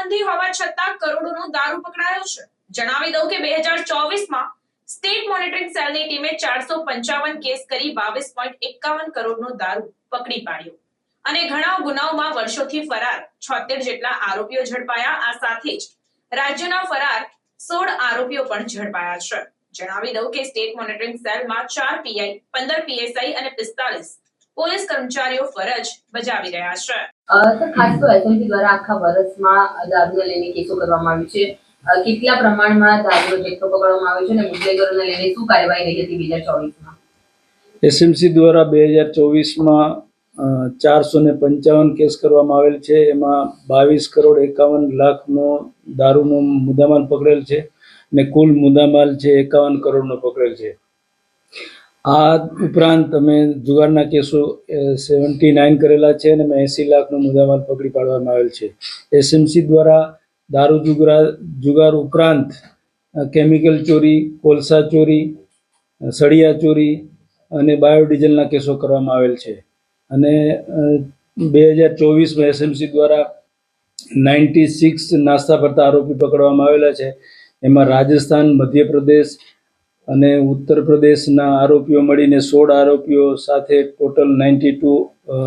પ્રતિબંધી હોવા છતાં કરોડોનો દારૂ પકડાયો છે. જણાવી દઉં કે બે હજાર ચોવીસમાં સ્ટેટ મોનિટરિંગ સેલની ટીમે ચારસો પંચાવન કેસ કરી બાવીસ પોઈન્ટ એકાવન કરોડનો દારૂ પકડી પાડ્યો. અને ઘણા ગુનાઓમાં વર્ષોથી ફરાર છોતેર જેટલા આરોપીઓ ઝડપાયા. આ સાથે જ રાજ્યના ફરાર સોળ આરોપીઓ પણ ઝડપાયા છે. જણાવી દઉં કે સ્ટેટ મોનિટરિંગ સેલમાં ચાર પીઆઈ, પંદર પીએસઆઈ અને પિસ્તાલીસ પોલીસ કર્મચારીઓ ફરજ બજાવી રહ્યા છે. ખાસ તો એસએમસી દ્વારા આખા વર્ષમાં દારૂને લઈને કેસો કરવામાં આવ્યું છે. કેટલા પ્રમાણમાં દારૂનો જથ્થો પકડવામાં આવ્યો છે અને મુદ્દેગરોને લઈને શું કાર્યવાહી રહી હતી બે હજાર ચોવીસમાં? એસએમસી દ્વારા બે હજાર ચોવીસમાં ચારસો ને પંચાવન કેસ કરવામાં આવેલ છે. એમાં બાવીસ કરોડ એકાવન લાખનો દારૂનો મુદ્દામાલ પકડેલ છે ને કુલ મુદ્દામાલ છે એકાવન કરોડનો પકડેલ છે. આ ઉપરાંત અમે જુગારના કેસો સેવન્ટી નાઇન કરેલા છે અને એંસી લાખનો મુદ્દામાલ પકડી પાડવામાં આવેલ છે. એસએમસી દ્વારા દારૂ જુગરા, જુગાર ઉપરાંત કેમિકલ ચોરી, કોલસા ચોરી સળિયા ચોરી અને બાયોડીઝલના કેસો કરવામાં આવેલ છે. અને બે હજાર ચોવીસમાં એસએમસી દ્વારા નાઇન્ટી સિક્સ નાસ્તા ફરતા આરોપી પકડવામાં આવેલા છે. એમાં રાજસ્થાન, મધ્યપ્રદેશ અને ઉત્તર પ્રદેશના આરોપીઓ મળીને સોળ આરોપીઓ સાથે ટોટલ નાઇન્ટી ટુ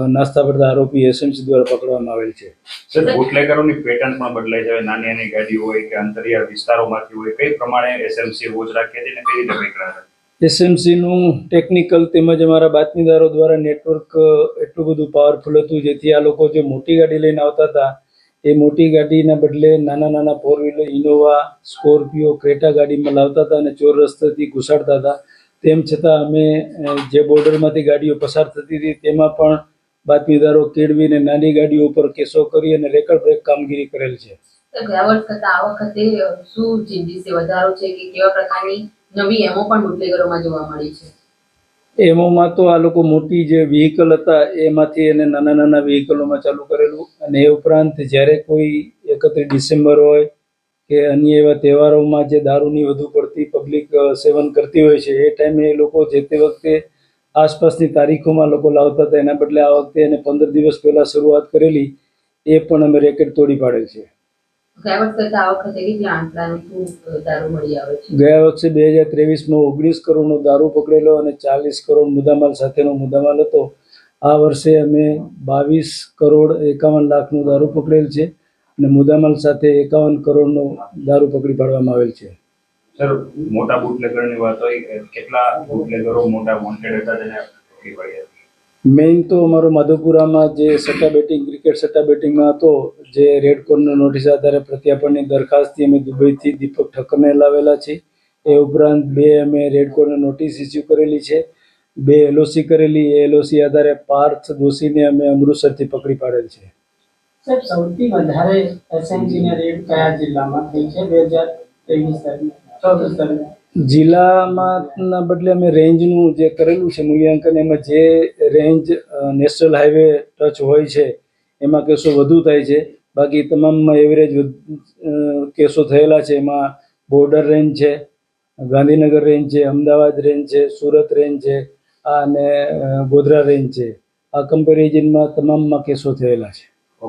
નાસ્તા ફરતા આરોપી એસએમસી દ્વારા પકડવામાં આવેલ છે. સર બુટલેગરોની પેટર્ન પણ બદલાઈ જાય નાની નાની ગાડી હોય કે અંતરિયાળ વિસ્તારોમાંથી હોય કઈ પ્રમાણે એસએમસી રોજ રાખી હતી અને કઈ રીતે એસએમસીનું ટેકનિકલ તેમજ અમારા બાતમીદારો દ્વારા નેટવર્ક એટલું બધું પાવરફુલ હતું જેથી આ લોકો જે મોટી ગાડી લઈને આવતા હતા એ મોટી ગાડીના બદલે નાના નાના four wheeler Innova Scorpio Creta ગાડીમાં લાવતા હતા અને ચોર રસ્તેથી ઘુસાડતા હતા. તેમ છતાં અમે જે બોર્ડરમાંથી ગાડીઓ પસાર થતી હતી, તેમાં પણ બાતમીદારો કેળવીને નાની ગાડીઓ ઉપર કેસો કરી અને રેકર્ડ બ્રેક કામગીરી કરેલ છે. આ વખતે શું ચેન્જીસ નવી એમો પણ બુટલેગરોમાં જોવા મળી છે? એમોમાં તો આ લોકો મોટી જે વ્હીકલ હતા, એમાંથી એને નાના નાના વ્હીકલોમાં ચાલુ કરેલું. અને એ ઉપરાંત જ્યારે કોઈ એકત્રીસ ડિસેમ્બર હોય કે અન્ય એવા તહેવારોમાં જે દારૂની વધુ પડતી પબ્લિક સેવન કરતી હોય છે, એ ટાઈમે એ લોકો જે તે વખતે આસપાસની તારીખોમાં લોકો લાવતા હતા. એના બદલે આ વખતે એને પંદર દિવસ પહેલાં શરૂઆત કરેલી, એ પણ અમે રેકેટ તોડી પાડેલ છે. ગયા વખતે બે હજાર ત્રેવીસમાં ઓગણીસ કરોડનો દારૂ પકડેલો અને ચાલીસ કરોડ મુદ્દામાલ સાથેનો મુદ્દામાલ હતો. આ વર્ષે અમે બાવીસ કરોડ એકાવન લાખનો દારૂ પકડેલ છે અને મુદ્દામાલ સાથે એકાવન કરોડનો દારૂ પકડી પાડવામાં આવેલ છે. સર મોટા બુટલેગરની વાત હોય કેટલા બુટલેગરો મોટા વોન્ટેડ હતા તેને પકડી પાડ્યા મેઇન તો અમારો માધવપુરામાં જે સટ્ટા બેટિંગ ક્રિકેટ સટ્ટા બેટિંગમાં હતો, જે રેડ કોર્નર નોટિસ આધારે પ્રત્યાપણની દરખાસ્તથી અમે દુબઈથી દીપક ઠક્કરને લાવેલા છે એ ઉપરાંત બે અમે રેડ કોર્નર નોટિસ ઇસ્યુ કરેલી છે. બે એલઓસી કરેલી, એ એલઓસી આધારે પાર્થ દોશીને અમે અમૃતસરથી પકડી પાડેલ છે. સાહેબ, સૌથી વધારે રેડ કયા જિલ્લામાં બે હજાર ત્રેવીસ ચોવીસ દરમિયાન જિલ્લામાં બદલે અમે રેન્જનું જે કરેલું છે, મૂલ્યાંકન, એમાં જે રેન્જ નેશનલ હાઈવે ટચ હોય છે, એમાં કેસો વધુ થાય છે. બાકી તમામમાં એવરેજ કેસો થયેલા છે, એમાં બોર્ડર રેન્જ છે, ગાંધીનગર રેન્જ છે, અમદાવાદ રેન્જ છે, સુરત રેન્જ છે અને ગોધરા રેન્જ છે. આ કમ્પેરિઝનમાં તમામમાં કેસો થયેલા છે.